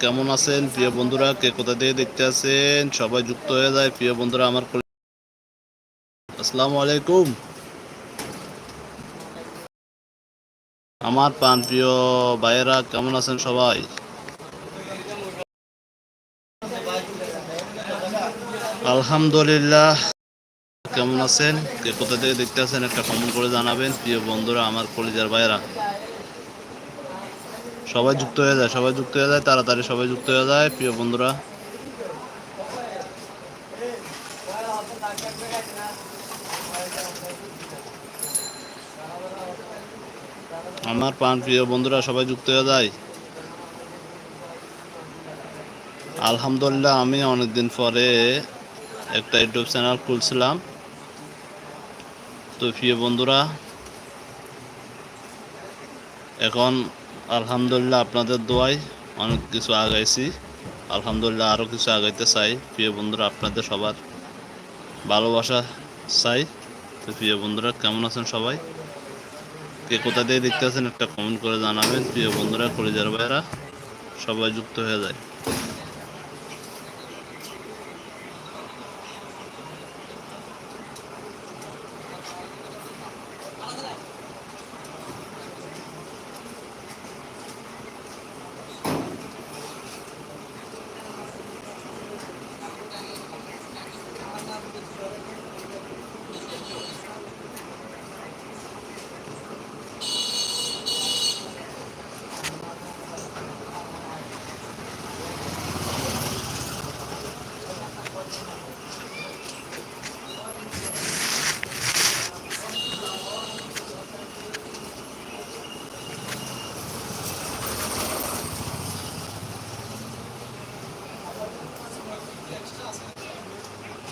কেমন আছেন? প্রিয় বন্ধুরা, কে কোথা থেকে দেখতে আছেন? সবাই যুক্ত হয়ে যায়। প্রিয় বন্ধুরা, আমার আসসালামু আলাইকুম আমার প্রাণ প্রিয় ভাইয়েরা, কেমন আছেন সবাই? আলহামদুলিল্লাহ। কেমন আছেন? কে কোথা থেকে দেখতে আছেন? একটা কমেন্ট করে জানাবেন। প্রিয় বন্ধুরা, আমার কলিজার ভাইয়েরা। সবাই যুক্ত হয়ে যায়, সবাই যুক্ত হয়ে যায়, তাড়াতাড়ি সবাই যুক্ত হয়ে যায়, প্রিয় বন্ধুরা। আমার প্রাণ প্রিয় বন্ধুরা, সবাই যুক্ত হয়ে যায়। আলহামদুলিল্লাহ, আমি অনেকদিন পরে একটা ইউটিউব চ্যানেল খুলছিলাম। তো প্রিয় বন্ধুরা, এখন আলহামদুলিল্লাহ আপনাদের দোয়ায় অনেক কিছু আগাইছি। আলহামদুলিল্লাহ আরও কিছু আগাইতে চাই। প্রিয় বন্ধুরা, আপনাদের সবার ভালোবাসা চাই। তো প্রিয় বন্ধুরা, কেমন আছেন সবাই? কে কোথা দিয়ে দেখতে আছেন একটা কমেন্ট করে জানাবেন। প্রিয় বন্ধুরা, কলিজার ভাইরা সবাই যুক্ত হয়ে যায়।